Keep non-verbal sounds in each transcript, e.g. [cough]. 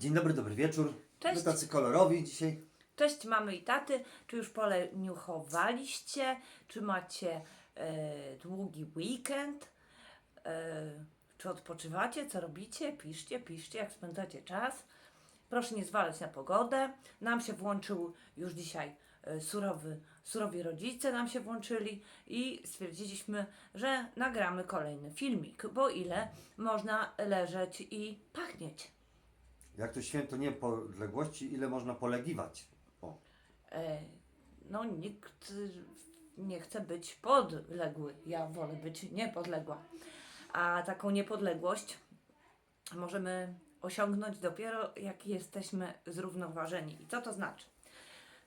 Dzień dobry, dobry wieczór. Cześć. My tacy kolorowi dzisiaj. Cześć mamy i taty, czy już poleniuchowaliście, czy macie e, długi weekend, e, czy odpoczywacie, co robicie, piszcie, piszcie, jak spędzacie czas. Proszę nie zwalać na pogodę. Nam się włączył już dzisiaj e, surowy, surowi rodzice nam się włączyli i stwierdziliśmy, że nagramy kolejny filmik, bo ile można leżeć i pachnieć. Jak to święto niepodległości, ile można polegiwać? O, E, no nikt nie chce być podległy. Ja wolę być niepodległa. A taką niepodległość możemy osiągnąć dopiero jak jesteśmy zrównoważeni. I co to znaczy?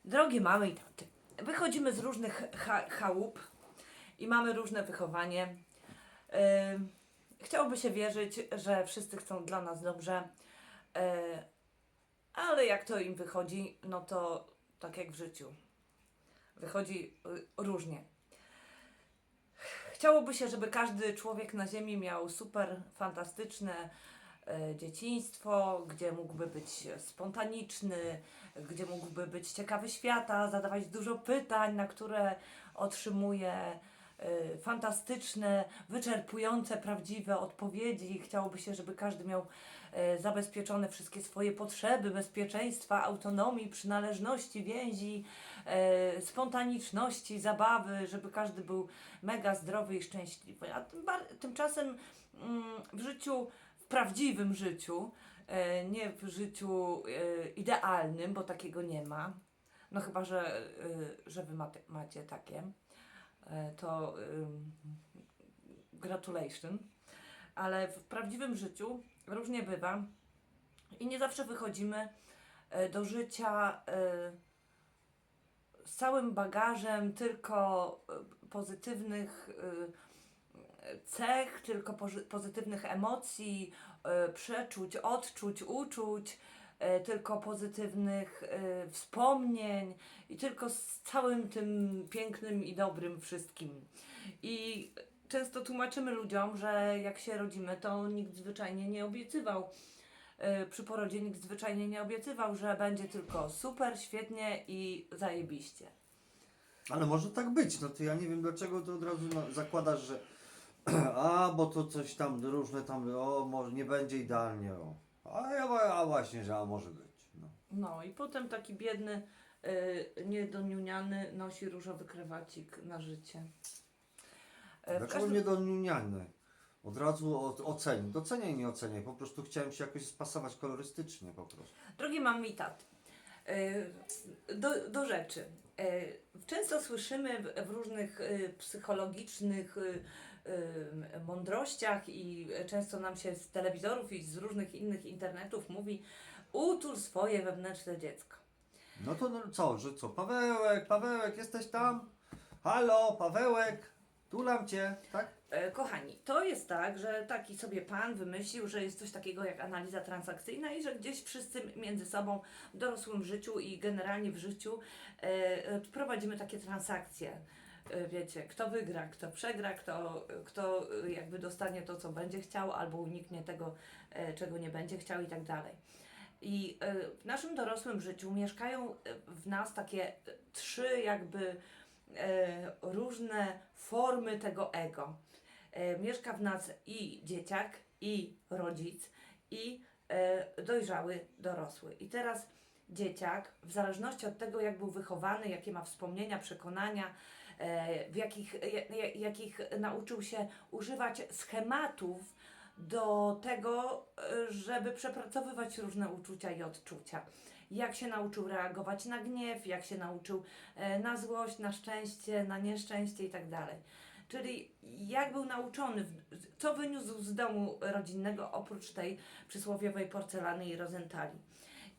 Drogie mamy i taty, wychodzimy z różnych cha- chałup i mamy różne wychowanie. E, chciałoby się wierzyć, że wszyscy chcą dla nas dobrze, ale jak to im wychodzi, no to tak jak w życiu. Wychodzi y, różnie. Chciałoby się, żeby każdy człowiek na Ziemi miał super fantastyczne e, dzieciństwo, gdzie mógłby być spontaniczny, gdzie mógłby być ciekawy świata, zadawać dużo pytań, na które otrzymuje e, fantastyczne, wyczerpujące, prawdziwe odpowiedzi. Chciałoby się, żeby każdy miał e, zabezpieczone wszystkie swoje potrzeby, bezpieczeństwa, autonomii, przynależności, więzi, e, spontaniczności, zabawy, żeby każdy był mega zdrowy i szczęśliwy. A tymczasem mm, w życiu, w prawdziwym życiu, nie w życiu idealnym, bo takiego nie ma, no chyba, że, że wy macie, takie, to ym, gratulation. Ale w prawdziwym życiu różnie bywa i nie zawsze wychodzimy e, do życia e, z całym bagażem tylko e, pozytywnych e, cech, tylko pozytywnych emocji, e, przeczuć, odczuć, uczuć, e, tylko pozytywnych e, wspomnień i tylko z całym tym pięknym i dobrym wszystkim. I często tłumaczymy ludziom, że jak się rodzimy, to nikt zwyczajnie nie obiecywał. e, Przy porodzie nikt zwyczajnie nie obiecywał, że będzie tylko super, świetnie i zajebiście. ale może tak być. No to ja nie wiem dlaczego to od razu zakładasz, że [clears throat] a, bo to coś tam różne tam, o, może nie będzie idealnie, o. A ja a właśnie, że a może być. No. No i potem taki biedny, yy, niedoniuniany nosi różowy krewacik na życie. E, Dlaczego każdym- nie doniuniany? Od razu o- ocenię. Doceniaj, nie oceniaj. Po prostu chciałem się jakoś spasować kolorystycznie po prostu. Drogie mamy i yy, do, do rzeczy. Yy, Często słyszymy w, w różnych yy, psychologicznych mądrościach i często nam się z telewizorów i z różnych innych internetów mówi utul swoje wewnętrzne dziecko. No to no, co, że co? Pawełek, Pawełek, jesteś tam? Halo, Pawełek, tulam cię, tak? E, Kochani, to jest tak, że taki sobie pan wymyślił, że jest coś takiego jak analiza transakcyjna i że gdzieś wszyscy między sobą w dorosłym życiu i generalnie w życiu e, e, prowadzimy takie transakcje. E, Wiecie, kto wygra, kto przegra, kto, kto e, jakby dostanie to, co będzie chciał, albo uniknie tego, e, czego nie będzie chciał i tak dalej. I w naszym dorosłym życiu mieszkają w nas takie trzy jakby różne formy tego ego mieszka w nas i dzieciak, i rodzic, i dojrzały dorosły. I teraz dzieciak, w zależności od tego, jak był wychowany, jakie ma wspomnienia, przekonania, w jakich, ja- ja- jakich nauczył się używać schematów do tego, e, żeby przepracowywać różne uczucia i odczucia. Jak się nauczył reagować na gniew, jak się nauczył e, na złość, na szczęście, na nieszczęście i tak dalej. Czyli jak był nauczony, co wyniósł z domu rodzinnego oprócz tej przysłowiowej porcelany i rozentali.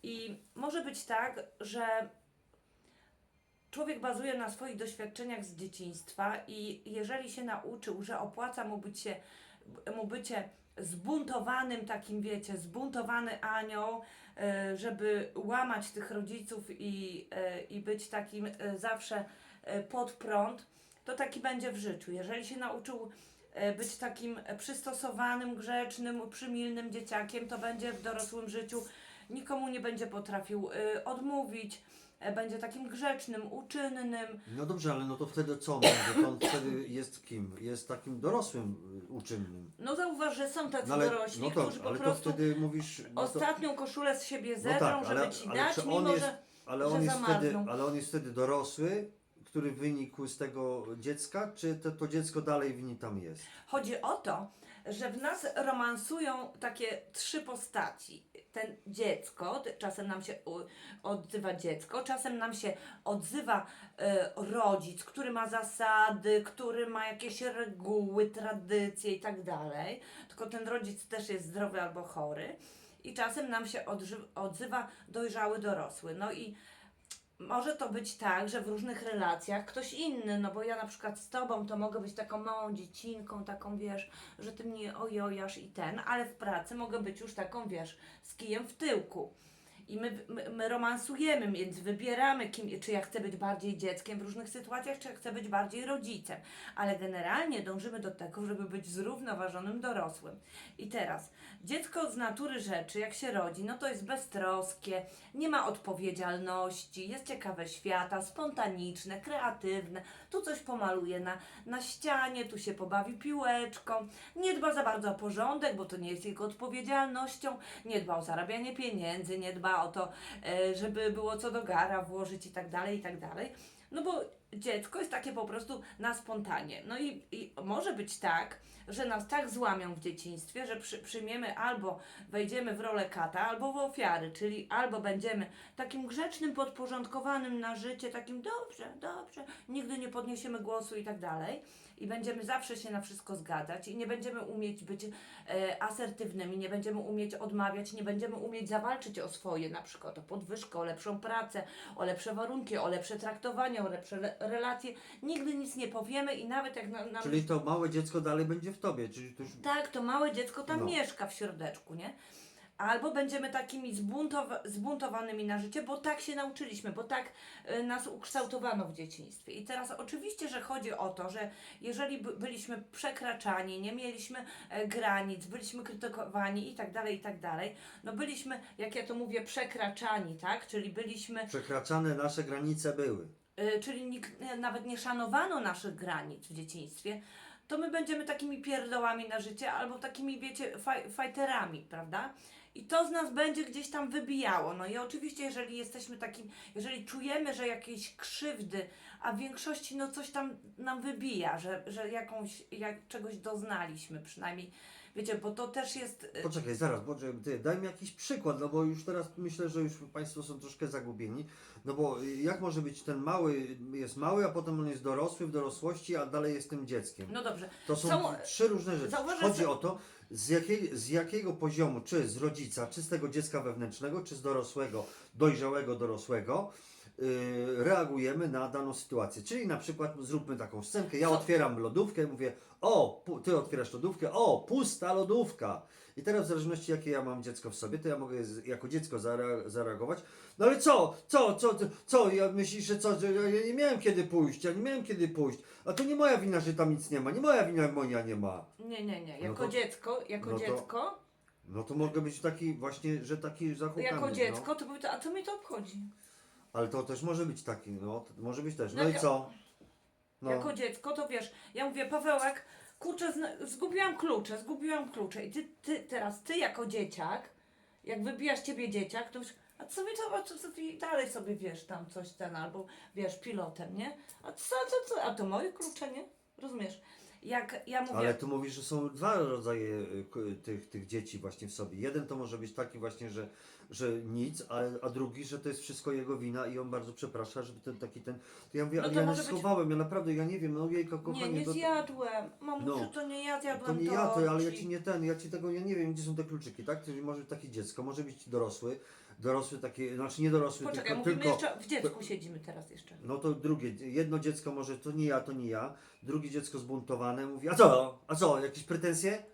I może być tak, że człowiek bazuje na swoich doświadczeniach z dzieciństwa i jeżeli się nauczył, że opłaca mu być się, mu bycie zbuntowanym takim, wiecie, zbuntowany anioł, e, żeby łamać tych rodziców i, e, i być takim e, zawsze pod prąd, to taki będzie w życiu. Jeżeli się nauczył być takim przystosowanym, grzecznym, przymilnym dzieciakiem, to będzie w dorosłym życiu nikomu nie będzie potrafił odmówić, będzie takim grzecznym, uczynnym. No dobrze, ale no to wtedy co on będzie? To on wtedy jest kim? Jest takim dorosłym, y, uczynnym. No zauważ, że są tacy No ale, dorośli, no to, którzy po ale to prostu wtedy mówisz... No to, ostatnią koszulę z siebie no zedrą, tak, żeby ci dać, czy mimo jest, że... ale że on jest wtedy, ale on jest wtedy dorosły, który wynikł z tego dziecka, czy to, to dziecko dalej w nim tam jest? Chodzi o to, że w nas romansują takie trzy postaci. Ten dziecko, czasem nam się odzywa dziecko, czasem nam się odzywa e, rodzic, który ma zasady, który ma jakieś reguły, tradycje i tak dalej. Tylko ten rodzic też jest zdrowy albo chory. I czasem nam się odzywa dojrzały dorosły. No i może to być tak, że w różnych relacjach ktoś inny, no bo ja na przykład z tobą to mogę być taką małą dziecinką, taką wiesz, że ty mnie ojojasz i ten, ale w pracy mogę być już taką wiesz, z kijem w tyłku. I my, my, my romansujemy, więc wybieramy, kim, czy ja chcę być bardziej dzieckiem w różnych sytuacjach, czy ja chcę być bardziej rodzicem. Ale generalnie dążymy do tego, żeby być zrównoważonym dorosłym. I teraz, dziecko z natury rzeczy, jak się rodzi, no to jest beztroskie, nie ma odpowiedzialności, jest ciekawe świata, spontaniczne, kreatywne, tu coś pomaluje na, na ścianie, tu się pobawi piłeczką, nie dba za bardzo o porządek, bo to nie jest jego odpowiedzialnością, nie dba o zarabianie pieniędzy, nie dba o to, e, żeby było co do gara włożyć i tak dalej, i tak dalej. No bo dziecko jest takie po prostu na spontanie. No i, i może być tak, że nas tak złamią w dzieciństwie, że przy, przyjmiemy albo wejdziemy w rolę kata, albo w ofiary, czyli albo będziemy takim grzecznym, podporządkowanym na życie, takim dobrze, dobrze, nigdy nie podniesiemy głosu i tak dalej. I będziemy zawsze się na wszystko zgadzać i nie będziemy umieć być e, asertywnymi, nie będziemy umieć odmawiać, nie będziemy umieć zawalczyć o swoje, na przykład o podwyżkę, o lepszą pracę, o lepsze warunki, o lepsze traktowanie, o lepsze le- relacje. Nigdy nic nie powiemy i nawet jak nam, nam Czyli to małe dziecko dalej będzie w tobie, czyli to już... tak, to małe dziecko tam No. mieszka w środeczku, nie? Albo będziemy takimi zbuntowa- zbuntowanymi na życie, bo tak się nauczyliśmy, bo tak y, nas ukształtowano w dzieciństwie. I teraz oczywiście, że chodzi o to, że jeżeli by, byliśmy przekraczani, nie mieliśmy e, granic, byliśmy krytykowani i tak dalej, i tak dalej, no byliśmy, jak ja to mówię, przekraczani, tak? Czyli byliśmy Przekraczane nasze granice były. y, czyli nikt, nawet nie szanowano naszych granic w dzieciństwie, to my będziemy takimi pierdołami na życie albo takimi, wiecie, faj, fajterami, prawda? I to z nas będzie gdzieś tam wybijało. No i oczywiście, jeżeli jesteśmy takim, jeżeli czujemy, że jakieś krzywdy, a w większości no coś tam nam wybija, że, że jakąś, jak czegoś doznaliśmy przynajmniej, wiecie, bo to też jest... y, Poczekaj, zaraz, poczekaj, ty, daj mi jakiś przykład, no bo już teraz myślę, że już Państwo są troszkę zagubieni. No bo y, jak może być ten mały, jest mały, a potem on jest dorosły w dorosłości, a dalej jest tym dzieckiem? No dobrze. To są, Są- trzy różne rzeczy. zauważ, Chodzi że- o to, z, jakiej, z jakiego poziomu, czy z rodzica, czy z tego dziecka wewnętrznego, czy z dorosłego, dojrzałego dorosłego, reagujemy na daną sytuację. Czyli na przykład zróbmy taką scenkę, ja otwieram lodówkę, mówię, o, ty otwierasz lodówkę, o, pusta lodówka. I teraz w zależności jakie ja mam dziecko w sobie, to ja mogę jako dziecko zare, zareagować. No ale co, co, co, co, ja myślisz, że co, ja nie miałem kiedy pójść, ja nie miałem kiedy pójść. A to nie moja wina, że tam nic nie ma, nie moja wina, moja nie ma. Nie, nie, nie. No Jako to- dziecko, jako no to- dziecko, No to mogę być taki właśnie, że taki zachowany. jako no. dziecko, to powie, a co mnie to obchodzi? Ale to też może być taki, no, to może być też. No, No i ja- co? No. Jako dziecko, to wiesz, ja mówię, Pawełek, kurczę, zna- zgubiłam klucze, zgubiłam klucze. I ty, ty teraz, ty jako dzieciak, jak wybijasz ciebie dzieciak, to już, a co mi to, a co, co ty dalej sobie wiesz tam coś ten, albo wiesz, pilotem, nie? A co, co, co, a to moje klucze, nie? Rozumiesz? Jak ja mówię, Ale tu mówisz, że są dwa rodzaje y, tych, tych dzieci właśnie w sobie. Jeden to może być taki właśnie, że, że nic, a, a drugi, że to jest wszystko jego wina i on bardzo przeprasza, żeby ten taki ten... To ja mówię, No ale to ja może nie być- schowałem, ja naprawdę, ja nie wiem, no jejka, nie, kochanie, nie to, zjadłem, mamusiu, No. to nie ja to zjadłem nie ja, to, ale ja ci- ci nie ten, ja ci tego, ja nie wiem, gdzie są te kluczyki, tak? Czyli może być takie dziecko, może być dorosły, dorosły taki, znaczy nie dorosły, Poczekaj, tylko, mówimy tylko jeszcze, w dziecku siedzimy teraz jeszcze. No to drugie, jedno dziecko może to nie ja, to nie ja, drugie dziecko zbuntowane mówi, a co, a co, jakieś pretensje?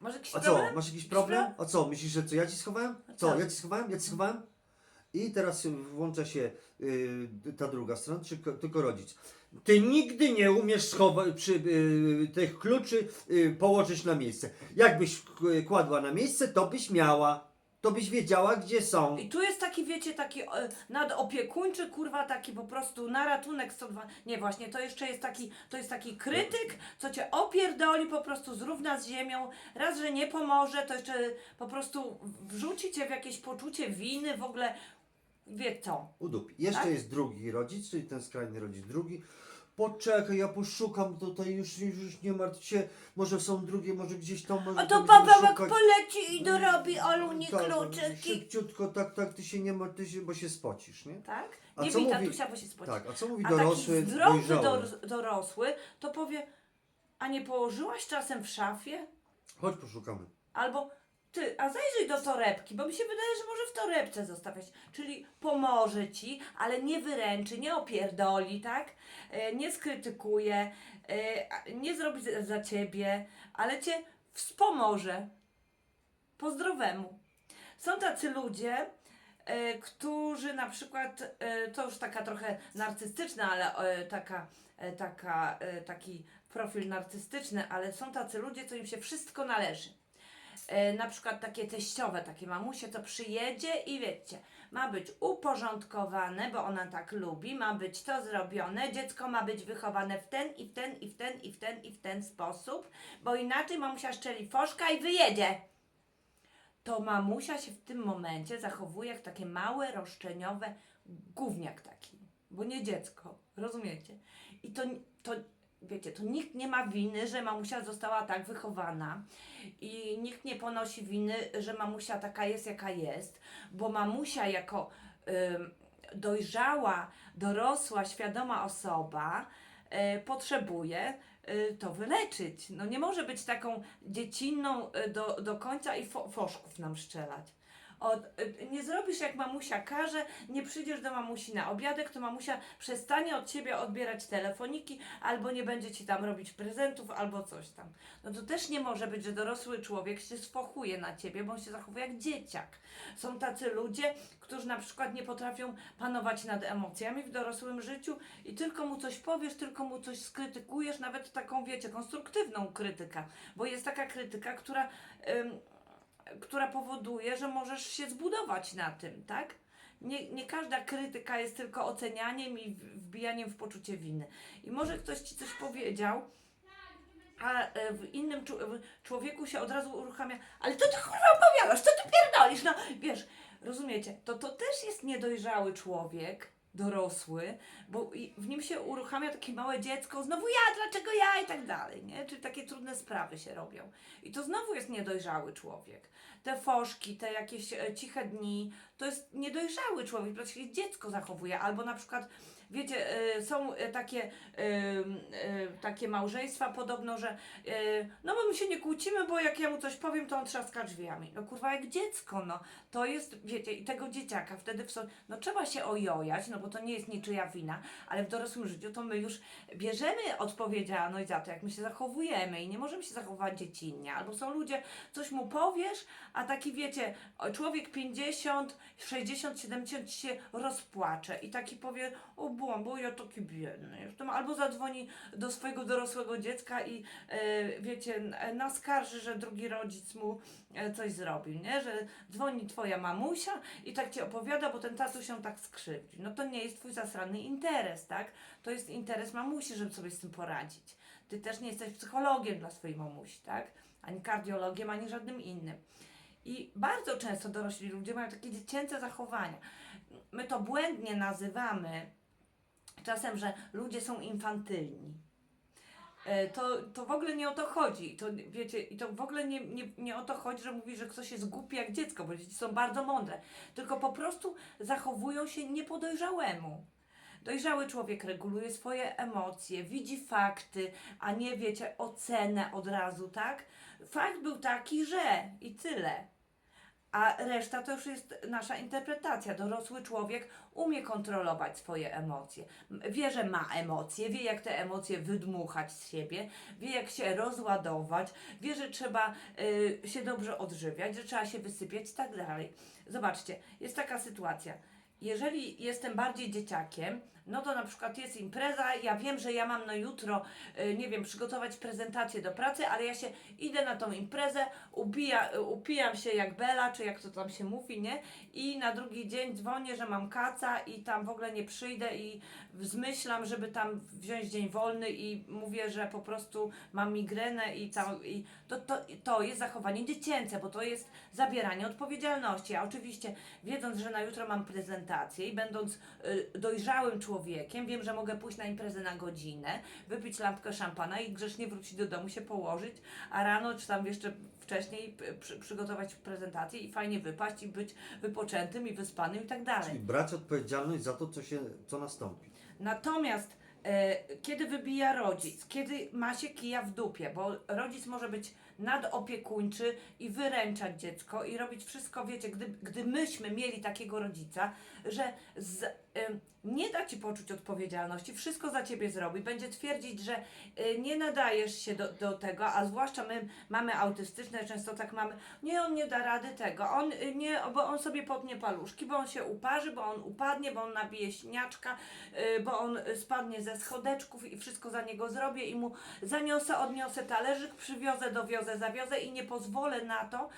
Może jakiś A co, problem? masz jakiś problem? A co, myślisz, że co, ja ci schowałem? Co, tak. ja ci schowałem? Ja ci schowałem? I teraz włącza się y, ta druga strona, czy ko- tylko rodzic. Ty nigdy nie umiesz schować przy y, tych kluczy y, położyć na miejsce. Jakbyś k- kładła na miejsce, to byś miała. To byś wiedziała, gdzie są. I tu jest taki, wiecie, taki e, nadopiekuńczy, kurwa, taki po prostu na ratunek 102. Nie, właśnie, to jeszcze jest taki, to jest taki krytyk, co cię opierdoli, po prostu zrówna z ziemią. Raz, że nie pomoże, to jeszcze po prostu wrzuci cię w jakieś poczucie winy, w ogóle, wie co. Udupi. Jeszcze Tak? jest drugi rodzic, czyli ten skrajny rodzic drugi. Poczekaj, ja poszukam tutaj, już, już, nie martw się, może są drugie, może gdzieś tam, może A to Pawełek szukać. poleci i dorobi Oluni Tak, kluczyki. Szybciutko, tak, tak, ty się nie martw, ty się, bo się spocisz, nie? Tak? A Nie co bij mówi- tatusia, bo się spoci. Tak, a co mówi A dorosły, taki zdrowy dojrzały? dor- dorosły to powie, a nie położyłaś czasem w szafie? Chodź poszukamy. Albo ty, a zajrzyj do torebki, bo mi się wydaje, że może w torebce zostawiać. Czyli pomoże ci, ale nie wyręczy, nie opierdoli, tak? E, nie skrytykuje, e, nie zrobi za- za ciebie, ale cię wspomoże. Po zdrowemu. Są tacy ludzie, e, którzy na przykład, e, to już taka trochę narcystyczna, ale e, taka, e, taka, e, taki profil narcystyczny, ale są tacy ludzie, co im się wszystko należy. E, na przykład takie teściowe, takie mamusie, to przyjedzie i wiecie, ma być uporządkowane, bo ona tak lubi, ma być to zrobione, dziecko ma być wychowane w ten i w ten i w ten i w ten i w ten sposób, bo inaczej mamusia szczeli foszka i wyjedzie to mamusia się w tym momencie zachowuje jak takie małe, roszczeniowe gówniak taki, bo nie dziecko, rozumiecie? I to, to wiecie, to nikt nie ma winy, że mamusia została tak wychowana i nikt nie ponosi winy, że mamusia taka jest, jaka jest, bo mamusia jako ym, dojrzała, dorosła, świadoma osoba y, potrzebuje y, to wyleczyć. No nie może być taką dziecinną y, do, do końca i fo, foszków nam strzelać. Od, y, nie zrobisz jak mamusia każe, nie przyjdziesz do mamusi na obiadek, to mamusia przestanie od ciebie odbierać telefoniki, albo nie będzie ci tam robić prezentów, albo coś tam. No to też nie może być, że dorosły człowiek się sfochuje na ciebie, bo on się zachowuje jak dzieciak. Są tacy ludzie, którzy na przykład nie potrafią panować nad emocjami w dorosłym życiu i tylko mu coś powiesz, tylko mu coś skrytykujesz, nawet taką, wiecie, konstruktywną krytykę, bo jest taka krytyka, która, która powoduje, że możesz się zbudować na tym, tak? Nie, nie każda krytyka jest tylko ocenianiem i wbijaniem w poczucie winy. I może ktoś ci coś powiedział, a e, w innym człowieku się od razu uruchamia, ale to ty kurwa opowiadasz, co ty pierdolisz, no wiesz, rozumiecie, to to też jest niedojrzały człowiek, dorosły, bo w nim się uruchamia takie małe dziecko, znowu ja, dlaczego ja i tak dalej, nie? Czyli takie trudne sprawy się robią. I to znowu jest niedojrzały człowiek. Te foszki, te jakieś e, ciche dni, to jest niedojrzały człowiek, bo się dziecko zachowuje, albo na przykład Wiecie, e, są e, takie, e, takie małżeństwa podobno, że no my się nie kłócimy, bo jak ja mu coś powiem, to on trzaska drzwiami. No kurwa, jak dziecko, no. To jest, wiecie, i tego dzieciaka wtedy w so, no trzeba się ojojać, no bo to nie jest niczyja wina, ale w dorosłym życiu to my już bierzemy odpowiedzialność za to, jak my się zachowujemy i nie możemy się zachować dziecinnie. Albo są ludzie, coś mu powiesz, a taki wiecie, człowiek 50, 60, 70 się rozpłacze i taki powie, o bo ja taki biedny jestem. Albo zadzwoni do swojego dorosłego dziecka i e, wiecie, e, naskarży, że drugi rodzic mu e, coś zrobił, nie? Że dzwoni twoja mamusia i tak ci opowiada, bo ten tatuś się tak skrzywdził. No to nie jest twój zasrany interes, tak? To jest interes mamusi, żeby sobie z tym poradzić. Ty też nie jesteś psychologiem dla swojej mamusi, tak? Ani kardiologiem, ani żadnym innym. I bardzo często dorośli ludzie mają takie dziecięce zachowania. My to błędnie nazywamy czasem, że ludzie są infantylni. E, To, to w ogóle nie o to chodzi. To, wiecie, I to w ogóle nie, nie, nie o to chodzi, że mówi, że ktoś jest głupi jak dziecko, bo dzieci są bardzo mądre. Tylko po prostu zachowują się nie po dojrzałemu. Dojrzały człowiek reguluje swoje emocje, widzi fakty, a nie wiecie, ocenę od razu, tak? Fakt był taki, że i tyle. A reszta to już jest nasza interpretacja. Dorosły człowiek umie kontrolować swoje emocje. Wie, że ma emocje, wie, jak te emocje wydmuchać z siebie, wie, jak się rozładować, wie, że trzeba y, się dobrze odżywiać, że trzeba się wysypiać i tak dalej. Zobaczcie, jest taka sytuacja. jeżeli jestem bardziej dzieciakiem, no to na przykład jest impreza, ja wiem, że ja mam na jutro, y, nie wiem, przygotować prezentację do pracy, ale ja się idę na tą imprezę, ubija, y, upijam się jak Bela, czy jak to tam się mówi, nie? I na drugi dzień dzwonię, że mam kaca i tam w ogóle nie przyjdę i zmyślam, żeby tam wziąć dzień wolny i mówię, że po prostu mam migrenę i tam i to, to, to jest zachowanie dziecięce, bo to jest zabieranie odpowiedzialności. A oczywiście wiedząc, że na jutro mam prezentację i będąc y, dojrzałym człowiekiem, wiem, że mogę pójść na imprezę na godzinę, wypić lampkę szampana i grzecznie wrócić do domu, się położyć, a rano czy tam jeszcze wcześniej przy, przygotować prezentację i fajnie wypaść i być wypoczętym i wyspanym i tak dalej. Czyli brać odpowiedzialność za to, co, się, co nastąpi. Natomiast e, kiedy wybija rodzic, kiedy ma się kija w dupie, bo rodzic może być nadopiekuńczy i wyręczać dziecko i robić wszystko, wiecie, gdy, gdy myśmy mieli takiego rodzica, że z, em, nie da ci poczuć odpowiedzialności, wszystko za ciebie zrobi, będzie twierdzić, że e, nie nadajesz się do, do tego, a zwłaszcza my mamy autystyczne, często tak mamy, nie, on nie da rady tego, on y, nie, bo on sobie potnie paluszki, bo on się uparzy, bo on upadnie, bo on nabije śniaczka, y, bo on y, spadnie ze schodeczków i wszystko za niego zrobię i mu zaniosę, odniosę talerzyk, przywiozę, dowiozę, zawiozę i nie pozwolę na to,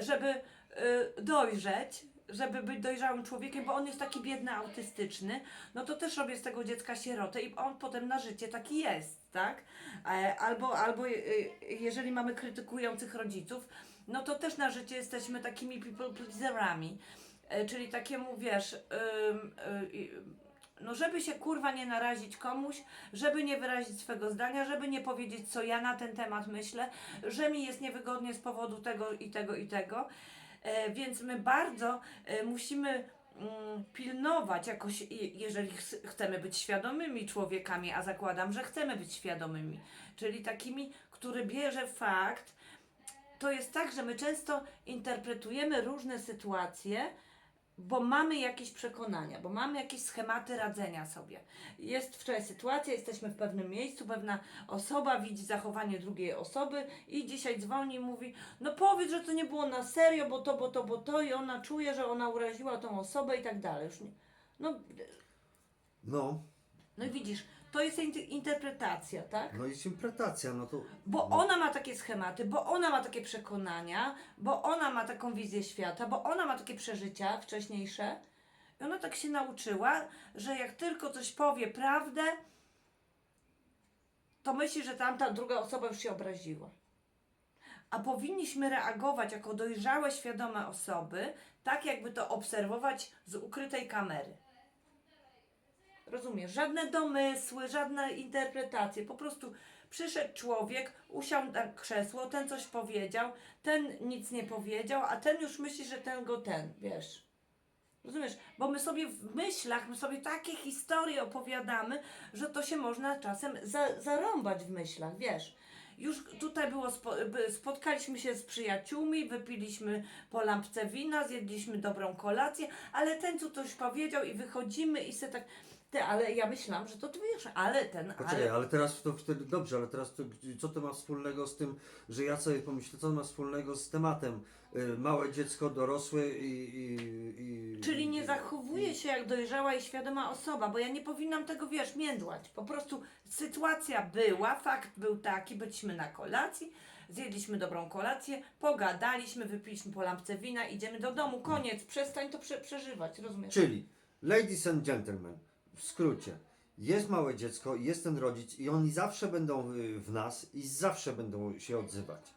żeby y, dojrzeć, żeby być dojrzałym człowiekiem, bo on jest taki biedny, autystyczny, no to też robię z tego dziecka sierotę i on potem na życie taki jest, tak? E, Albo, albo y, jeżeli mamy krytykujących rodziców, no to też na życie jesteśmy takimi people pleaserami. E, Czyli takiemu, wiesz, ym, y, y, no żeby się kurwa nie narazić komuś, żeby nie wyrazić swego zdania, żeby nie powiedzieć, co ja na ten temat myślę, że mi jest niewygodnie z powodu tego i tego i tego. E, więc my bardzo e, musimy mm, pilnować jakoś, jeżeli ch- chcemy być świadomymi człowiekami, a zakładam, że chcemy być świadomymi, czyli takimi, który bierze fakt, to jest tak, że my często interpretujemy różne sytuacje, bo mamy jakieś przekonania, bo mamy jakieś schematy radzenia sobie. Jest wczoraj sytuacja, jesteśmy w pewnym miejscu, pewna osoba widzi zachowanie drugiej osoby i dzisiaj dzwoni i mówi, no powiedz, że to nie było na serio, bo to, bo to, bo to i ona czuje, że ona uraziła tą osobę i tak dalej. Już nie. No, No, no i widzisz, to jest inter- interpretacja, tak? no jest interpretacja, no to... Bo no, ona ma takie schematy, bo ona ma takie przekonania, bo ona ma taką wizję świata, bo ona ma takie przeżycia wcześniejsze. I ona tak się nauczyła, że jak tylko coś powie prawdę, to myśli, że tamta druga osoba już się obraziła. A powinniśmy reagować jako dojrzałe, świadome osoby, tak jakby to obserwować z ukrytej kamery. Rozumiesz? Żadne domysły, żadne interpretacje. Po prostu przyszedł człowiek, usiadł na krzesło, ten coś powiedział, ten nic nie powiedział, a ten już myśli, że ten go ten, wiesz. Rozumiesz? Bo my sobie w myślach, my sobie takie historie opowiadamy, że to się można czasem za, zarąbać w myślach, wiesz. Już tutaj było, spo, by- spotkaliśmy się z przyjaciółmi, wypiliśmy po lampce wina, zjedliśmy dobrą kolację, ale ten co coś powiedział i wychodzimy i se tak, ty, ale ja myślałam, że to ty wiesz, ale ten, Poczekaj, ale... ale teraz to wtedy dobrze, ale teraz to, co to ma wspólnego z tym, że ja sobie pomyślę, co to ma wspólnego z tematem y, małe dziecko, dorosłe i... i, i Czyli nie zachowuje się jak dojrzała i świadoma osoba, bo ja nie powinnam tego, wiesz, międłać. Po prostu sytuacja była, fakt był taki, byliśmy na kolacji, zjedliśmy dobrą kolację, pogadaliśmy, wypiliśmy po lampce wina, idziemy do domu, koniec, przestań to prze przeżywać, rozumiesz? Czyli, ladies and gentlemen, w skrócie, jest małe dziecko, jest ten rodzic i oni zawsze będą y, w nas i zawsze będą się odzywać.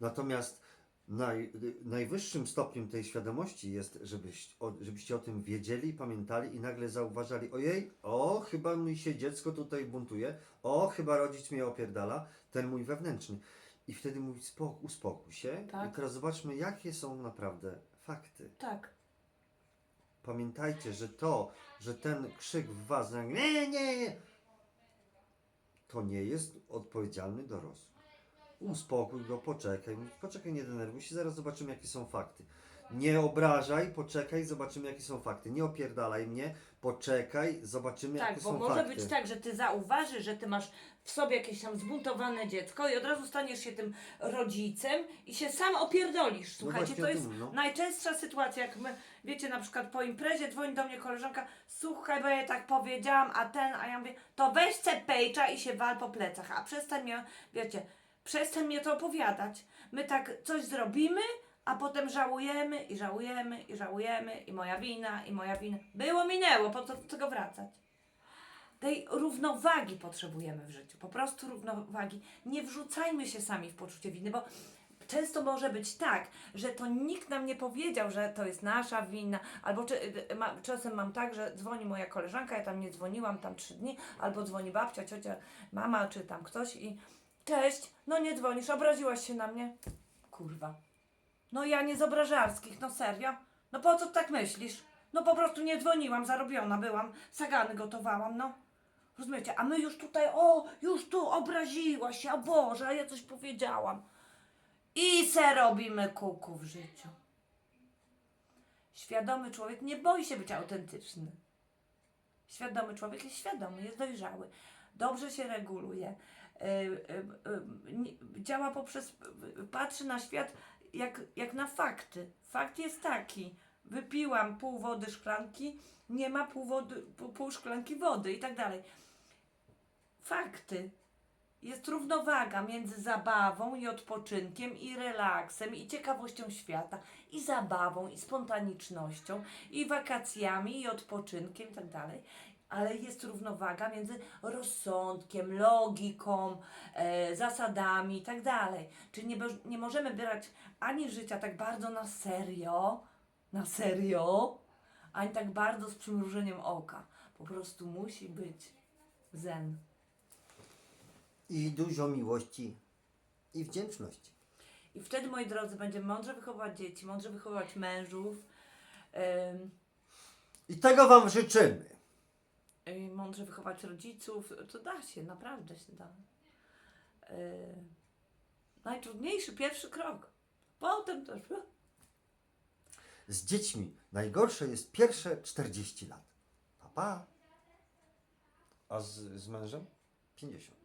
Natomiast naj, y, najwyższym stopniem tej świadomości jest, żebyś, o, żebyście o tym wiedzieli, pamiętali i nagle zauważali, ojej, o, chyba mi się dziecko tutaj buntuje, o, chyba rodzic mnie opierdala, ten mój wewnętrzny. I wtedy mówić, spok- uspokój się Tak. i teraz zobaczmy, jakie są naprawdę fakty. Tak. Pamiętajcie, że to, że ten krzyk w was, nie, nie, nie, to nie jest odpowiedzialny dorosły. Uspokój go, poczekaj, poczekaj, nie denerwuj się, zaraz zobaczymy, jakie są fakty. Nie obrażaj, poczekaj, zobaczymy jakie są fakty. Nie opierdalaj mnie, poczekaj, zobaczymy Tak, jakie bo są może fakty. być tak, że ty zauważysz, że ty masz w sobie jakieś tam zbuntowane dziecko i od razu staniesz się tym rodzicem i się sam opierdolisz. Słuchajcie, właśnie to o jest tym, no. najczęstsza sytuacja, jak my, wiecie, na przykład po imprezie dzwoni do mnie koleżanka, słuchaj, bo ja tak powiedziałam, a ten, a ja mówię, to weź cepejcza i się wal po plecach, a przestań mnie, wiecie, przestań mnie to opowiadać. My tak coś zrobimy, a potem żałujemy i żałujemy i żałujemy i moja wina, i moja wina. Było, minęło, po co do tego wracać? tej równowagi potrzebujemy w życiu. Po prostu równowagi. Nie wrzucajmy się sami w poczucie winy, bo często może być tak, że to nikt nam nie powiedział, że to jest nasza wina, albo czy, y, ma, czasem mam tak, że dzwoni moja koleżanka, ja tam nie dzwoniłam tam trzy dni, albo dzwoni babcia, ciocia, mama, czy tam ktoś i cześć, no nie dzwonisz, obraziłaś się na mnie? Kurwa. No ja nie z obrażarskich, no serio? No po co tak myślisz? No po prostu nie dzwoniłam, zarobiona byłam, sagany gotowałam, no. Rozumiecie? A my już tutaj, o, już tu obraziła się, o Boże, a ja coś powiedziałam. I se robimy kuku w życiu. Świadomy człowiek nie boi się być autentyczny. Świadomy człowiek jest świadomy, jest dojrzały. Dobrze się reguluje. y, y, y, nie- działa poprzez, y, patrzy na świat jak, jak na fakty. Fakt jest taki. Wypiłam pół wody szklanki, nie ma pół, wody, pół, szklanki wody i tak dalej. Fakty. Jest równowaga między zabawą i odpoczynkiem, i relaksem, i ciekawością świata, i zabawą, i spontanicznością, i wakacjami, i odpoczynkiem, i tak dalej. Ale jest równowaga między rozsądkiem, logiką, e, zasadami i tak dalej. Czyli nie, nie możemy brać ani życia tak bardzo na serio, na serio, ani tak bardzo z przymrużeniem oka. Po prostu musi być zen. I dużo miłości i wdzięczności. I wtedy, moi drodzy, będziemy mądrze wychowywać dzieci, mądrze wychowywać mężów, ym, I tego Wam życzymy. Y, mądrze wychować rodziców. To da się, naprawdę się da. Y, najtrudniejszy pierwszy krok. Potem też. Z dziećmi najgorsze jest pierwsze 40 lat. Pa, pa. A z, z mężem? 50.